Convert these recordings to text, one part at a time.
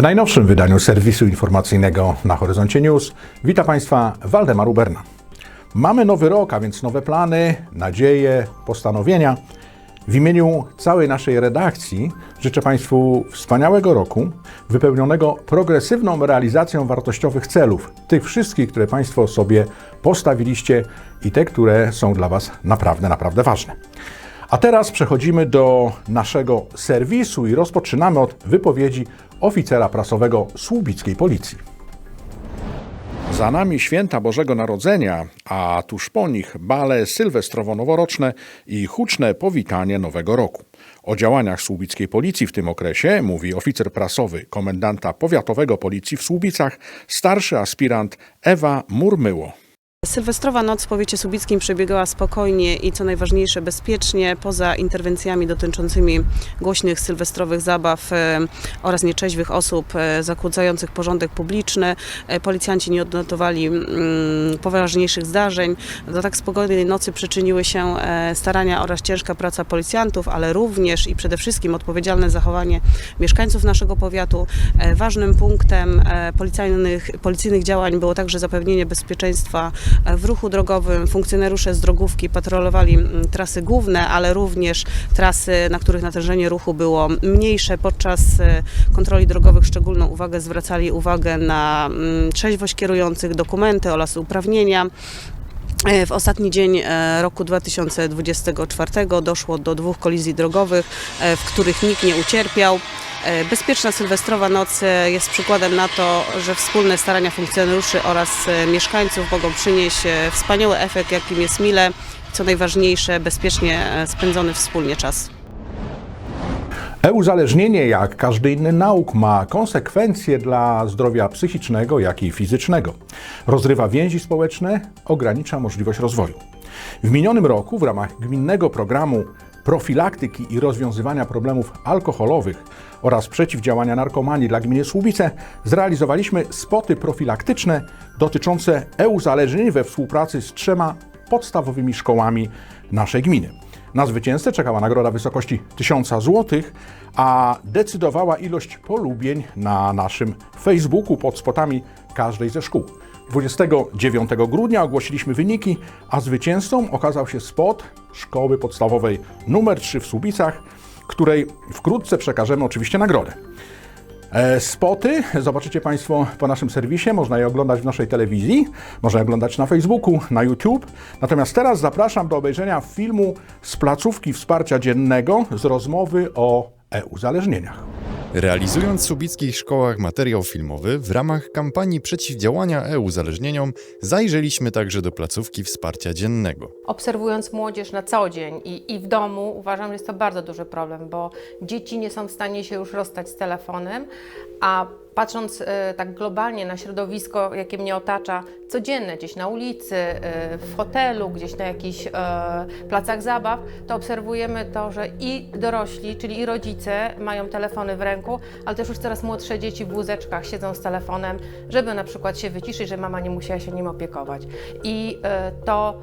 W najnowszym wydaniu serwisu informacyjnego na Horyzoncie News wita Państwa Waldemar Uberna. Mamy nowy rok, a więc nowe plany, nadzieje, postanowienia. W imieniu całej naszej redakcji życzę Państwu wspaniałego roku, wypełnionego progresywną realizacją wartościowych celów, tych wszystkich, które Państwo sobie postawiliście i te, które są dla Was naprawdę, naprawdę ważne. A teraz przechodzimy do naszego serwisu i rozpoczynamy od wypowiedzi oficera prasowego Słubickiej Policji. Za nami święta Bożego Narodzenia, a tuż po nich bale sylwestrowo-noworoczne i huczne powitanie Nowego Roku. O działaniach Słubickiej Policji w tym okresie mówi oficer prasowy komendanta powiatowego Policji w Słubicach, starszy aspirant Ewa Murmyło. Sylwestrowa noc w powiecie słubickim przebiegała spokojnie i co najważniejsze bezpiecznie, poza interwencjami dotyczącymi głośnych sylwestrowych zabaw e, oraz nieczeźwych osób e, zakłócających porządek publiczny. E, Policjanci nie odnotowali mm, poważniejszych zdarzeń. Do tak spokojnej nocy przyczyniły się starania oraz ciężka praca policjantów, ale również i przede wszystkim odpowiedzialne zachowanie mieszkańców naszego powiatu. Ważnym punktem policyjnych, policyjnych działań było także zapewnienie bezpieczeństwa w ruchu drogowym. Funkcjonariusze z drogówki patrolowali mm, trasy główne, ale również trasy, na których natężenie ruchu było mniejsze. Podczas e, kontroli drogowych szczególną uwagę zwracali uwagę na mm, trzeźwość kierujących, dokumenty oraz uprawnienia. E, W ostatni dzień e, roku 2024 doszło do dwóch kolizji drogowych, e, w których nikt nie ucierpiał. E, Bezpieczna sylwestrowa noc e, jest przykładem na to, że wspólne starania funkcjonariuszy oraz e, mieszkańców mogą przynieść wspaniały efekt, jakim jest mile, co najważniejsze, bezpiecznie spędzony wspólnie czas. E-uzależnienie, jak każdy inny nauk, ma konsekwencje dla zdrowia psychicznego, jak i fizycznego. Rozrywa więzi społeczne, ogranicza możliwość rozwoju. W minionym roku w ramach gminnego programu profilaktyki i rozwiązywania problemów alkoholowych oraz przeciwdziałania narkomanii dla gminy Słubice zrealizowaliśmy spoty profilaktyczne dotyczące e-uzależnień we współpracy z trzema podstawowymi szkołami naszej gminy. Na zwycięzcę czekała nagroda wysokości 1000 zł, a decydowała ilość polubień na naszym Facebooku pod spotami każdej ze szkół. 29 grudnia ogłosiliśmy wyniki, a zwycięzcą okazał się spot szkoły podstawowej numer 3 w Słubicach, której wkrótce przekażemy oczywiście nagrodę. E, Spoty zobaczycie Państwo po naszym serwisie, można je oglądać w naszej telewizji, można je oglądać na Facebooku, na YouTube. Natomiast teraz zapraszam do obejrzenia filmu z placówki wsparcia dziennego z rozmowy o e-uzależnieniach. Realizując w subickich szkołach materiał filmowy w ramach kampanii przeciwdziałania e-uzależnieniom, zajrzeliśmy także do placówki wsparcia dziennego. Obserwując młodzież na co dzień i, i w domu, uważam, że jest to bardzo duży problem, bo dzieci nie są w stanie się już rozstać z telefonem, a patrząc e, tak globalnie na środowisko, jakie mnie otacza, codzienne, gdzieś na ulicy, e, w hotelu, gdzieś na jakichś e, placach zabaw, to obserwujemy to, że i dorośli, czyli i rodzice mają telefony w ręku, ale też już coraz młodsze dzieci w wózeczkach siedzą z telefonem, żeby na przykład się wyciszyć, że mama nie musiała się nim opiekować. I to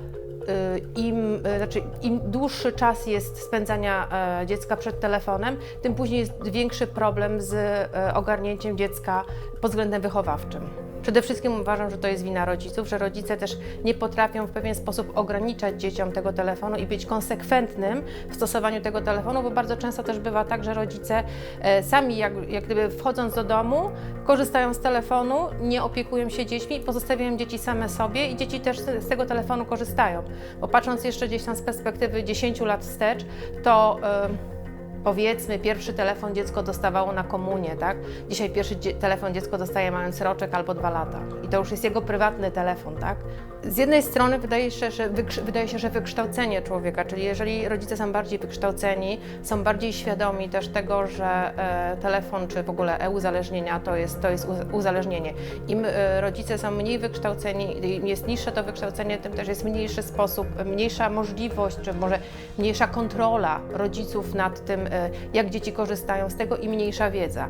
im, y, znaczy, im dłuższy czas jest spędzania e, dziecka przed telefonem, tym później jest większy problem z e, ogarnięciem dziecka pod względem wychowawczym. Przede wszystkim uważam, że to jest wina rodziców, że rodzice też nie potrafią w pewien sposób ograniczać dzieciom tego telefonu i być konsekwentnym w stosowaniu tego telefonu, bo bardzo często też bywa tak, że rodzice e, sami jak, jak gdyby wchodząc do domu, korzystają z telefonu, nie opiekują się dziećmi, pozostawiają dzieci same sobie i dzieci też z tego telefonu korzystają. Bo patrząc jeszcze gdzieś tam z perspektywy 10 lat wstecz, to e, powiedzmy pierwszy telefon dziecko dostawało na komunię, tak? Dzisiaj pierwszy telefon dziecko dostaje mając roczek albo dwa lata i to już jest jego prywatny telefon, tak? Z jednej strony wydaje się, że, wydaje się, że wykształcenie człowieka, czyli jeżeli rodzice są bardziej wykształceni, są bardziej świadomi też tego, że e, telefon czy w ogóle e-uzależnienia to jest, to jest uz- uzależnienie. Im e, rodzice są mniej wykształceni, im jest niższe to wykształcenie, tym też jest mniejszy sposób, mniejsza możliwość, czy może mniejsza kontrola rodziców nad tym, e, jak dzieci korzystają z tego i mniejsza wiedza.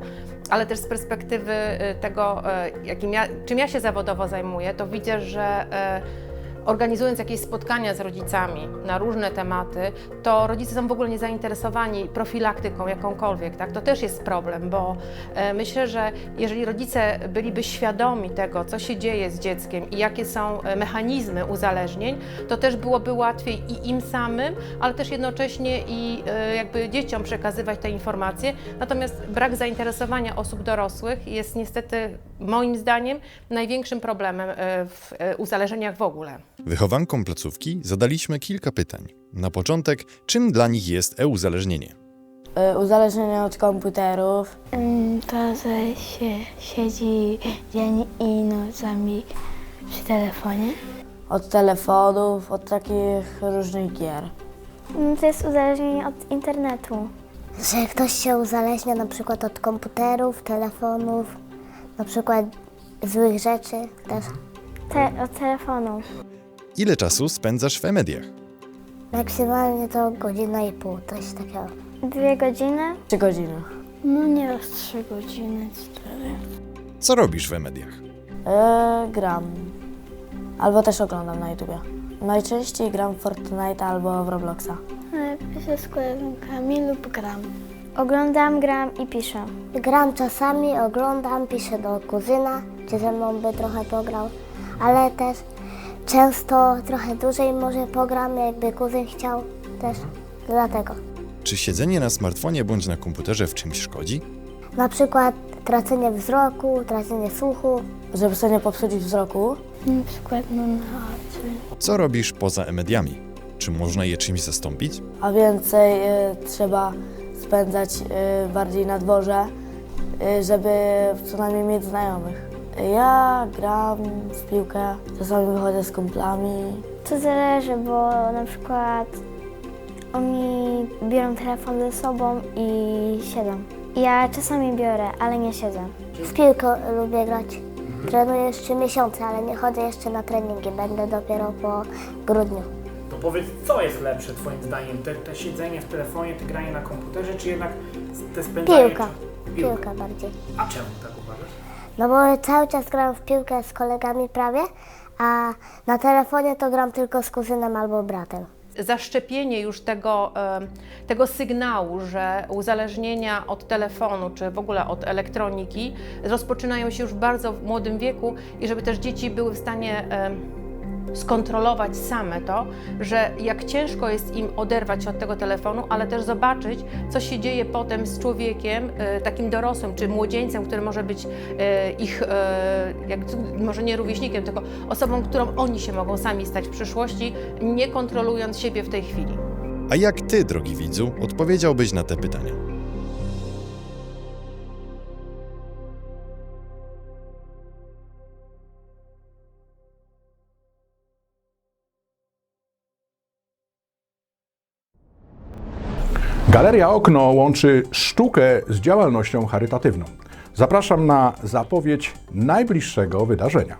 Ale też z perspektywy e, tego, e, jakim ja, czym ja się zawodowo zajmuję, to widzę, że e, organizując jakieś spotkania z rodzicami na różne tematy, to rodzice są w ogóle nie zainteresowani profilaktyką jakąkolwiek, tak? To też jest problem, bo e, myślę, że jeżeli rodzice byliby świadomi tego, co się dzieje z dzieckiem i jakie są e, mechanizmy uzależnień, to też byłoby łatwiej i im samym, ale też jednocześnie i e, jakby dzieciom przekazywać te informacje. Natomiast brak zainteresowania osób dorosłych jest niestety moim zdaniem największym problemem w uzależnieniach w ogóle. Wychowankom placówki zadaliśmy kilka pytań. Na początek, czym dla nich jest e-uzależnienie? Y, Uzależnienie od komputerów, Ym, To, że się siedzi dzień i nocami przy telefonie. od telefonów, od takich różnych gier. Ym, To jest uzależnienie od internetu. Że ktoś się uzależnia na przykład od komputerów, telefonów, na przykład złych rzeczy też. Te, od telefonu. Ile czasu spędzasz w e-mediach? Maksymalnie to godzina i pół, coś takiego. Dwie godziny? Trzy godziny. No nieraz trzy godziny, cztery. Co robisz w e-mediach? Y, gram. Albo też oglądam na YouTubie. Najczęściej gram w Fortnite albo w Robloxa. Ale piszę z koleżankami lub gram. Oglądam, gram i piszę. Gram czasami, oglądam, piszę do kuzyna, czy ze mną by trochę pograł, ale też często trochę dłużej może pogram, jakby kuzyn chciał też, dlatego. Czy siedzenie na smartfonie bądź na komputerze w czymś szkodzi? Na przykład tracenie wzroku, tracenie słuchu, Żeby sobie nie popsuć wzroku, Na przykład no, na oczy. Co robisz poza e-mediami? Czy można je czymś zastąpić? a więcej y, trzeba spędzać y, bardziej na dworze, y, żeby co najmniej mieć znajomych. Ja gram w piłkę, czasami wychodzę z kumplami. To zależy, bo na przykład oni biorą telefon ze sobą i siedzą. Ja czasami biorę, ale nie siedzę. w piłkę lubię grać. Trenuję już trzy miesiące, ale nie chodzę jeszcze na treningi, będę dopiero po grudniu. To powiedz, co jest lepsze Twoim zdaniem? Te, te siedzenie w telefonie, te granie na komputerze, czy jednak te spędzanie Piłka, czasu? piłka bardziej. A czemu tak uważasz? No bo cały czas gram w piłkę z kolegami prawie, a na telefonie to gram tylko z kuzynem albo bratem. zaszczepienie już tego, tego sygnału, że uzależnienia od telefonu czy w ogóle od elektroniki rozpoczynają się już w bardzo młodym wieku i żeby też dzieci były w stanie skontrolować same to, że jak ciężko jest im oderwać się od tego telefonu, ale też zobaczyć, co się dzieje potem z człowiekiem, e, takim dorosłym czy młodzieńcem, który może być e, ich, e, jak, może nie rówieśnikiem, tylko osobą, którą oni się mogą sami stać w przyszłości, nie kontrolując siebie w tej chwili. A jak ty, drogi widzu, odpowiedziałbyś na te pytania? Galeria Okno łączy sztukę z działalnością charytatywną. Zapraszam na zapowiedź najbliższego wydarzenia.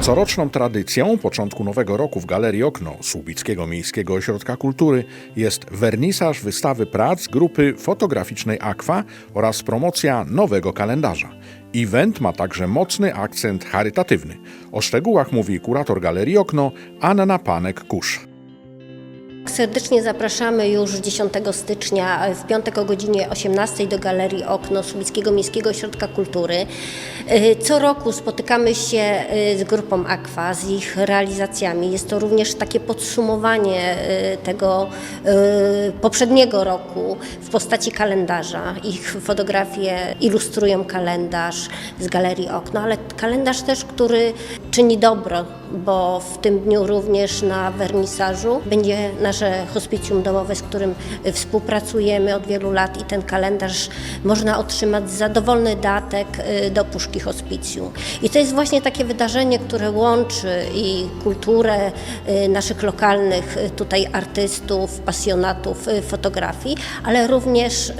Coroczną tradycją początku nowego roku w Galerii Okno Słubickiego Miejskiego Ośrodka Kultury jest wernisaż wystawy prac grupy fotograficznej Aqua oraz promocja nowego kalendarza. Event ma także mocny akcent charytatywny. O szczegółach mówi kurator Galerii Okno Anna Panek-Kusz. Serdecznie zapraszamy już 10 stycznia w piątek o godzinie 18 do Galerii Okno Słubickiego Miejskiego Ośrodka Kultury. Y, Co roku spotykamy się y, z grupą Aqua, z ich realizacjami. Jest to również takie podsumowanie tego poprzedniego roku w postaci kalendarza. Ich fotografie ilustrują kalendarz z Galerii Okno, ale kalendarz też, który czyni dobro, bo w tym dniu również na wernisażu będzie nasze hospicjum domowe, z którym y, współpracujemy od wielu lat i ten kalendarz można otrzymać za dowolny datek y, do puszki hospicjum. I to jest właśnie takie wydarzenie, które łączy i kulturę y, naszych lokalnych tutaj artystów, pasjonatów fotografii, ale również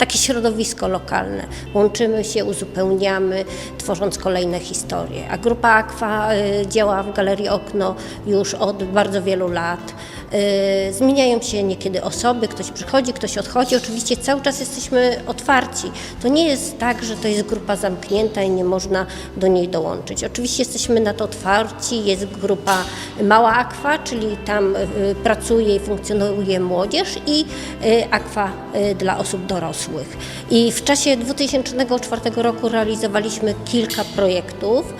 takie środowisko lokalne. Łączymy się, uzupełniamy, tworząc kolejne historie. A grupa Aqua y, działa w Galerii Okno już od bardzo wielu lat. Y, Zmieniają się niekiedy osoby, ktoś przychodzi, ktoś odchodzi. Oczywiście cały czas jesteśmy otwarci. To nie jest tak, że to jest grupa zamknięta i nie można do niej dołączyć. Oczywiście jesteśmy na to otwarci. Jest grupa Mała Aqua, czyli tam y, pracuje i funkcjonuje młodzież i y, y, dla osób dorosłych. I w czasie 2004 roku realizowaliśmy kilka projektów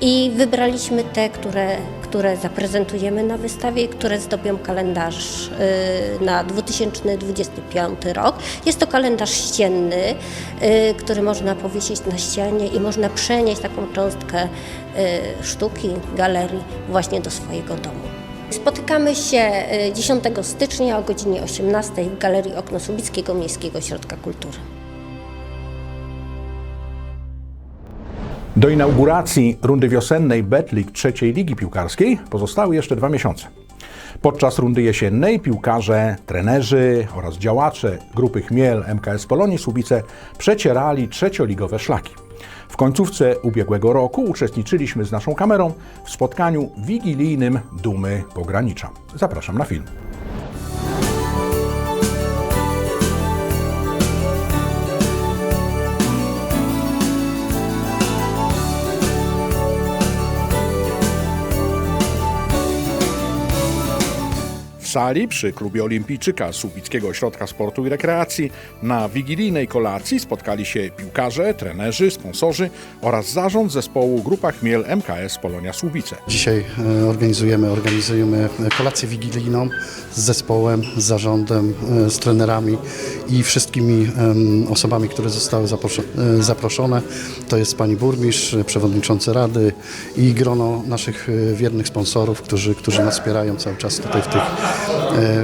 i wybraliśmy te, które, które zaprezentujemy na wystawie, które zdobią kalendarz y, na 2025 rok. Jest to kalendarz ścienny, y, który można powiesić na ścianie i można przenieść taką cząstkę y, sztuki, galerii właśnie do swojego domu. Spotykamy się y, 10 stycznia o godzinie 18 w Galerii Okno Subickiego Miejskiego Ośrodka Kultury. Do inauguracji rundy wiosennej Betlik trzeciej ligi piłkarskiej pozostały jeszcze dwa miesiące. Podczas rundy jesiennej piłkarze, trenerzy oraz działacze grupy Chmiel MKS Polonii Słubice przecierali trzecioligowe szlaki. W końcówce ubiegłego roku uczestniczyliśmy z naszą kamerą w spotkaniu wigilijnym Dumy Pogranicza. Zapraszam na film. Sali przy klubie Olimpijczyka Słubickiego Ośrodka Sportu i Rekreacji na wigilijnej kolacji spotkali się piłkarze, trenerzy, sponsorzy oraz zarząd zespołu Grupa Chmiel MKS Polonia Słubice. Dzisiaj e, organizujemy, organizujemy kolację wigilijną z zespołem, z zarządem, e, z trenerami i wszystkimi osobami, które zostały e, zaproszone. To jest pani burmistrz, przewodniczący rady i grono naszych wiernych sponsorów, którzy, którzy nas wspierają cały czas tutaj w tych,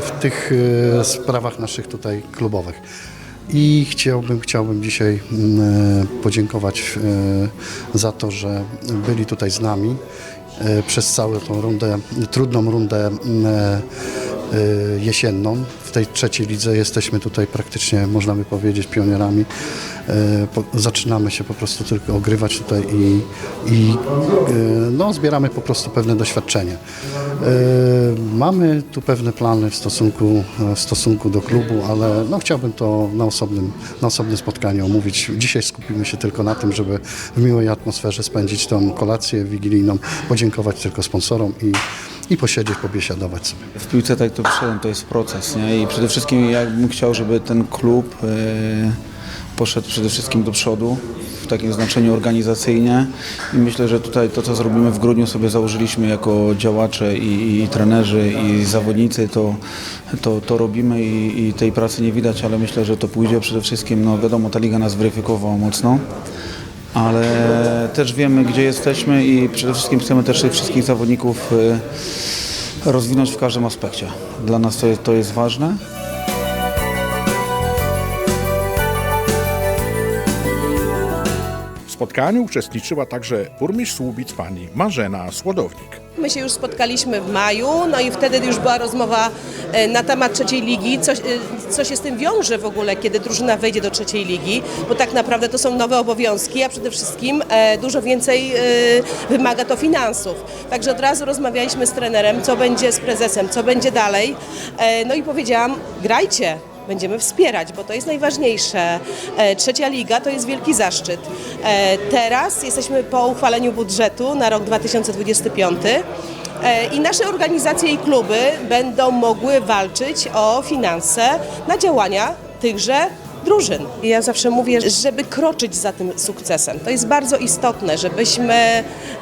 w tych e, sprawach naszych tutaj klubowych. I chciałbym, chciałbym dzisiaj mm, e, podziękować e, za to, że byli tutaj z nami e, przez całą tą rundę, trudną rundę mm, e, e, jesienną. W tej trzeciej lidze jesteśmy tutaj praktycznie, można by powiedzieć, pionierami. Po, zaczynamy się po prostu tylko ogrywać tutaj i, i e, no, zbieramy po prostu pewne doświadczenie. Mamy tu pewne plany w stosunku, w stosunku do klubu, ale no, chciałbym to na osobnym, na osobnym spotkaniu omówić. Dzisiaj skupimy się tylko na tym, żeby w miłej atmosferze spędzić tą kolację wigilijną, podziękować tylko sponsorom i, i posiedzieć, pobiesiadować sobie. W piłce tak to przyszedłem, to jest proces, nie? I przede wszystkim ja bym chciał, żeby ten klub e, poszedł przede wszystkim do przodu w takim znaczeniu organizacyjnie i myślę, że tutaj to, co zrobimy w grudniu sobie założyliśmy jako działacze i, i trenerzy i zawodnicy, to, to, to robimy i, i tej pracy nie widać, ale myślę, że to pójdzie przede wszystkim, no wiadomo, ta liga nas weryfikowała mocno ale też wiemy, gdzie jesteśmy i przede wszystkim chcemy też tych wszystkich zawodników y, rozwinąć w każdym aspekcie. Dla nas to jest, to jest ważne. W spotkaniu uczestniczyła także burmistrz Słubic pani Marzena Słodownik. My się już spotkaliśmy w maju, no i wtedy już była rozmowa na temat trzeciej ligi, co, e, co się z tym wiąże w ogóle, kiedy drużyna wejdzie do trzeciej ligi, bo tak naprawdę to są nowe obowiązki, a przede wszystkim e, dużo więcej e, wymaga to finansów. Także od razu rozmawialiśmy z trenerem, co będzie z prezesem, co będzie dalej. E, no i powiedziałam, grajcie, będziemy wspierać, bo to jest najważniejsze. E, Trzecia liga to jest wielki zaszczyt. E, Teraz jesteśmy po uchwaleniu budżetu na rok 2025 e, i nasze organizacje i kluby będą mogły walczyć o finanse na działania tychże drużyn. Ja zawsze mówię, żeby kroczyć za tym sukcesem. To jest bardzo istotne, żebyśmy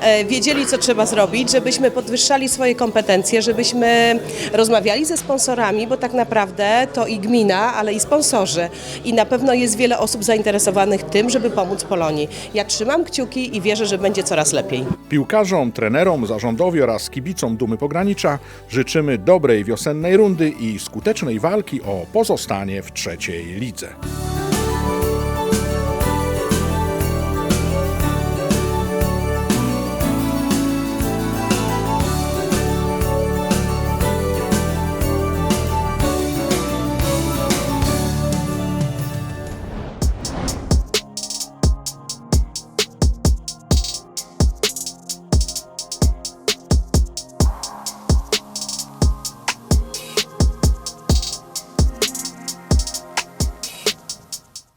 e, wiedzieli, co trzeba zrobić, żebyśmy podwyższali swoje kompetencje, żebyśmy rozmawiali ze sponsorami, bo tak naprawdę to i gmina, ale i sponsorzy. I na pewno jest wiele osób zainteresowanych tym, żeby pomóc Polonii. Ja trzymam kciuki i wierzę, że będzie coraz lepiej. Piłkarzom, trenerom, zarządowi oraz kibicom Dumy Pogranicza życzymy dobrej wiosennej rundy i skutecznej walki o pozostanie w trzeciej lidze.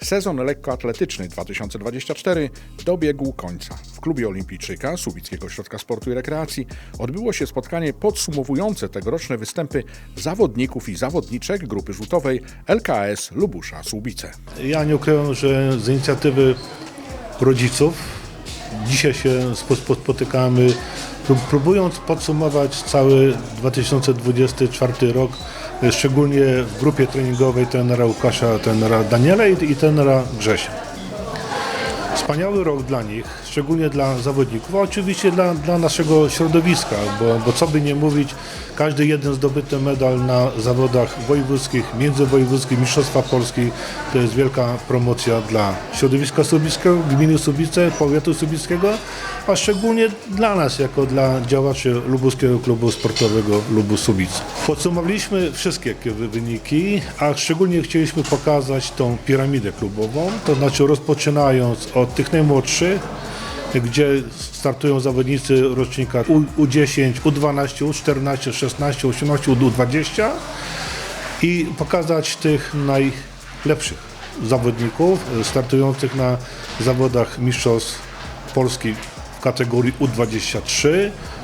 Sezon lekkoatletyczny 2024 dobiegł końca. W klubie Olimpijczyka Słubickiego Ośrodka Sportu i Rekreacji odbyło się spotkanie podsumowujące tegoroczne występy zawodników i zawodniczek grupy rzutowej LKS Lubusza Słubice. Ja nie ukrywam, że z inicjatywy rodziców dzisiaj się spo- spo- spotykamy, prób- próbując podsumować cały 2024 rok, szczególnie w grupie treningowej trenera Łukasza, trenera Daniela i, i trenera Grzesia. Wspaniały rok dla nich, szczególnie dla zawodników, a oczywiście dla, dla naszego środowiska, bo, bo co by nie mówić, każdy jeden zdobyty medal na zawodach wojewódzkich, międzywojewódzkich, Mistrzostwa Polski to jest wielka promocja dla środowiska subickiego, gminy Subice, powiatu subickiego, a szczególnie dla nas, jako dla działaczy Lubuskiego Klubu Sportowego Lubus Subice. Podsumowaliśmy wszystkie wy- wyniki, a szczególnie chcieliśmy pokazać tą piramidę klubową, to znaczy rozpoczynając od tych najmłodszych, gdzie startują zawodnicy rocznika U, U10, U12, U14, 16, U18, U20 i pokazać tych najlepszych zawodników startujących na zawodach mistrzostw Polski w kategorii U23.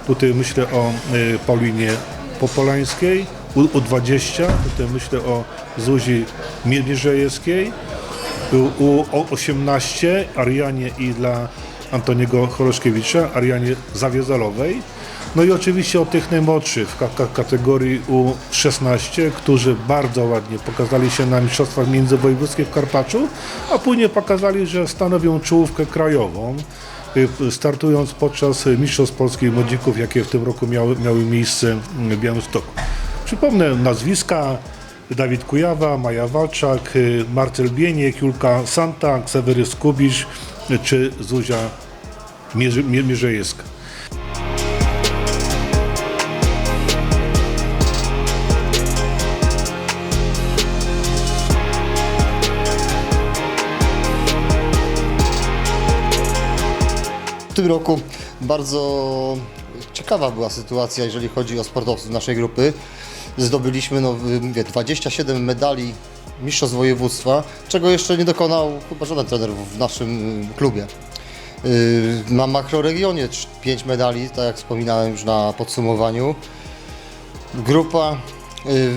Tutaj myślę o y, Paulinie Popolańskiej, U, U20, tutaj myślę o Zuzi Mierzejewskiej, u U18 Arianie i dla Antoniego Choroszkiewicza, Arianie Zawiezalowej. No i oczywiście o tych najmłodszych w ka- ka- kategorii U16, którzy bardzo ładnie pokazali się na Mistrzostwach Międzywojewódzkich w Karpaczu, a później pokazali, że stanowią czołówkę krajową, y, startując podczas Mistrzostw Polskich Młodzików, jakie w tym roku miały, miały miejsce w Białymstoku. Przypomnę nazwiska Dawid Kujawa, Maja Walczak, y, Marcel Bieniek, Julka Santa, Ksawerys Kubisz y, czy Zuzia Mierze- Mie- Mierzejewska. W tym roku bardzo ciekawa była sytuacja, jeżeli chodzi o sportowców naszej grupy. Zdobyliśmy no, mówię, 27 medali mistrzostw województwa, czego jeszcze nie dokonał chyba żaden trener w naszym y, klubie. Yy, Na makroregionie 5 medali, tak jak wspominałem już na podsumowaniu. Grupa yy,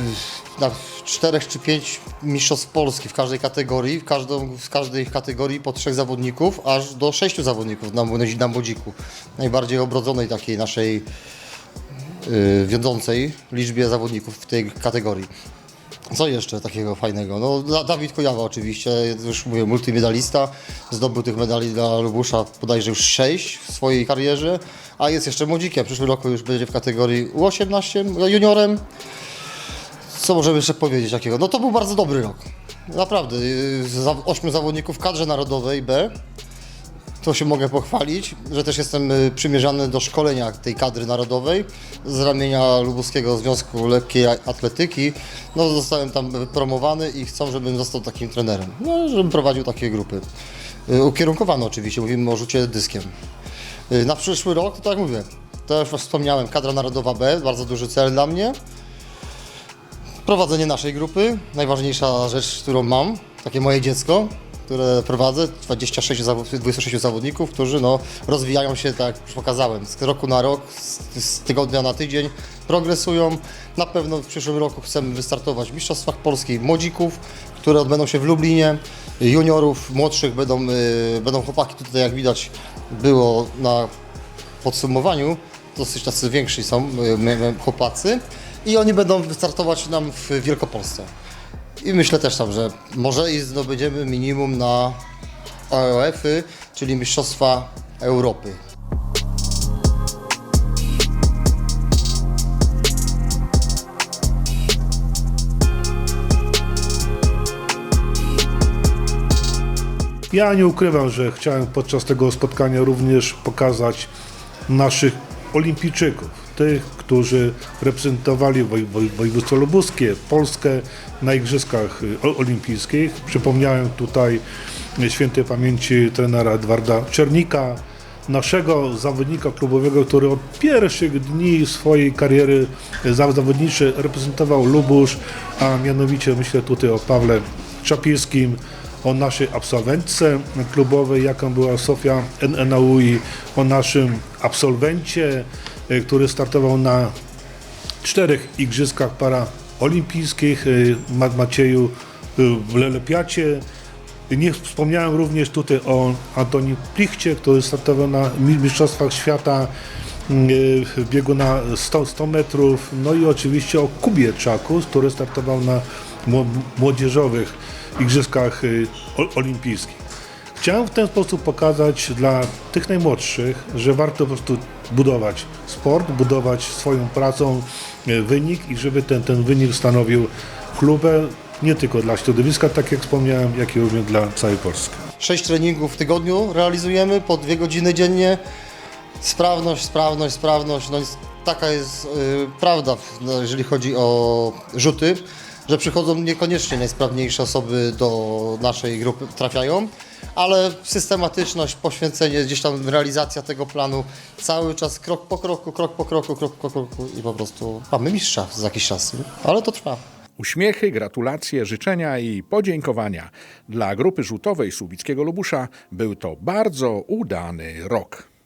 na czterech czy pięć mistrzostw Polski w każdej kategorii, w, każdą, w każdej kategorii po trzech zawodników, aż do sześciu zawodników na, na młodziku. Najbardziej obrodzonej takiej naszej yy, wiodącej liczbie zawodników w tej kategorii. Co jeszcze takiego fajnego? No, Da- Dawid Kojawa oczywiście, już mówię, multimedalista, zdobył tych medali dla Lubusza bodajże już 6 w swojej karierze, a jest jeszcze młodzikiem, w przyszłym roku już będzie w kategorii U18 juniorem. Co możemy jeszcze powiedzieć takiego? No to był bardzo dobry rok. Naprawdę, yy, zawodników w kadrze narodowej B, to się mogę pochwalić, że też jestem y, przymierzany do szkolenia tej kadry narodowej z ramienia Lubuskiego Związku Lekkiej Atletyki. No, zostałem tam promowany i chcą, żebym został takim trenerem, no, żebym prowadził takie grupy. Y, Ukierunkowane oczywiście, mówimy o rzucie dyskiem. Y, Na przyszły rok, to tak jak mówię, to już wspomniałem, kadra narodowa B, bardzo duży cel dla mnie. Prowadzenie naszej grupy, najważniejsza rzecz, którą mam, takie moje dziecko, które prowadzę, 26, zawo- 26 zawodników, którzy no, rozwijają się, tak jak już pokazałem, z roku na rok, z, z tygodnia na tydzień, progresują. Na pewno w przyszłym roku chcemy wystartować w Mistrzostwach Polskich Młodzików, które odbędą się w Lublinie, juniorów, młodszych będą, y, będą chłopaki, tutaj jak widać było na podsumowaniu, dosyć tacy więksi są y, my chłopacy i oni będą wystartować nam w Wielkopolsce. I myślę też tam, że może i zdobędziemy minimum na AOF-y, czyli Mistrzostwa Europy. Ja nie ukrywam, że chciałem podczas tego spotkania również pokazać naszych olimpijczyków, tych, którzy reprezentowali woj, woj, województwo lubuskie, Polskę na Igrzyskach y, Olimpijskich. Przypomniałem tutaj y, świętej pamięci trenera Edwarda Czernika, naszego zawodnika klubowego, który od pierwszych dni swojej kariery y, za- zawodniczej reprezentował Lubusz, a mianowicie myślę tutaj o Pawle Czapińskim, o naszej absolwentce klubowej, jaką była Sofia NNAUI, o naszym absolwencie, który startował na czterech igrzyskach paraolimpijskich, y, Ma- Macieju y, w Lelepiacie. Nie wspomniałem również tutaj o Antoni Plichcie, który startował na mi- Mistrzostwach Świata y, w biegu na 100, 100 metrów. No i oczywiście o Kubie Czakus, który startował na mło- młodzieżowych Igrzyskach y, Olimpijskich. Chciałem w ten sposób pokazać dla tych najmłodszych, że warto po prostu budować sport, budować swoją pracą e, wynik i żeby ten, ten wynik stanowił chlubę nie tylko dla środowiska, tak jak wspomniałem, jak i również dla całej Polski. Sześć treningów w tygodniu realizujemy po dwie godziny dziennie. Sprawność, sprawność, sprawność. No, taka jest y, prawda, no, jeżeli chodzi o rzuty, że przychodzą niekoniecznie najsprawniejsze osoby do naszej grupy, trafiają, ale systematyczność, poświęcenie, gdzieś tam realizacja tego planu, cały czas krok po kroku, krok po kroku, krok po kroku i po prostu mamy mistrza za jakiś czas, ale to trwa. Uśmiechy, gratulacje, życzenia i podziękowania dla grupy rzutowej Słubickiego Lubusza był to bardzo udany rok.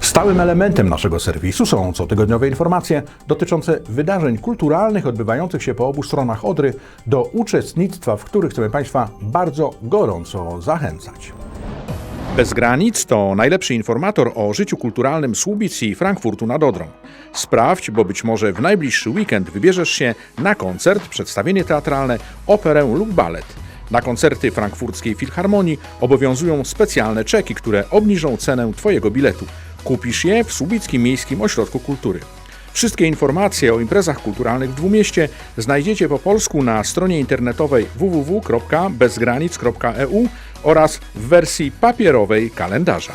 Stałym elementem naszego serwisu są cotygodniowe informacje dotyczące wydarzeń kulturalnych odbywających się po obu stronach Odry, do uczestnictwa w których chcemy Państwa bardzo gorąco zachęcać. Bez granic to najlepszy informator o życiu kulturalnym Słubic i Frankfurtu nad Odrą. Sprawdź, bo być może w najbliższy weekend wybierzesz się na koncert, przedstawienie teatralne, operę lub balet. Na koncerty frankfurckiej Filharmonii obowiązują specjalne czeki, które obniżą cenę Twojego biletu. Kupisz je w Słubickim Miejskim Ośrodku Kultury. Wszystkie informacje o imprezach kulturalnych w Dwumieście znajdziecie po polsku na stronie internetowej www.bezgranic.eu oraz w wersji papierowej kalendarza.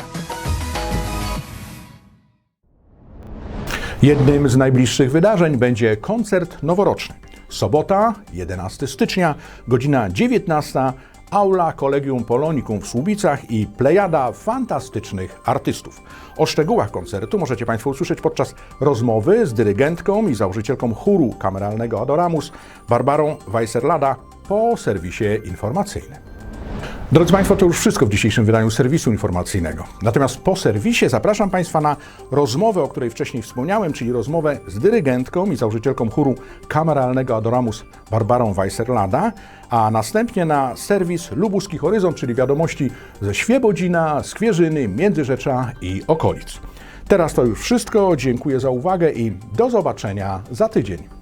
Jednym z najbliższych wydarzeń będzie koncert noworoczny. Sobota, 11 stycznia, godzina 19, aula Kolegium Polonikum w Słubicach i plejada fantastycznych artystów. O szczegółach koncertu możecie Państwo usłyszeć podczas rozmowy z dyrygentką i założycielką chóru kameralnego Adoramus, Barbarą Weisserlada, po serwisie informacyjnym. Drodzy Państwo, to już wszystko w dzisiejszym wydaniu serwisu informacyjnego. Natomiast po serwisie zapraszam Państwa na rozmowę, o której wcześniej wspomniałem, czyli rozmowę z dyrygentką i założycielką chóru kameralnego Adoramus Barbarą Weisserlada, a następnie na serwis Lubuski Horyzont, czyli wiadomości ze Świebodzina, Skwierzyny, Międzyrzecza i okolic. Teraz to już wszystko. Dziękuję za uwagę i do zobaczenia za tydzień.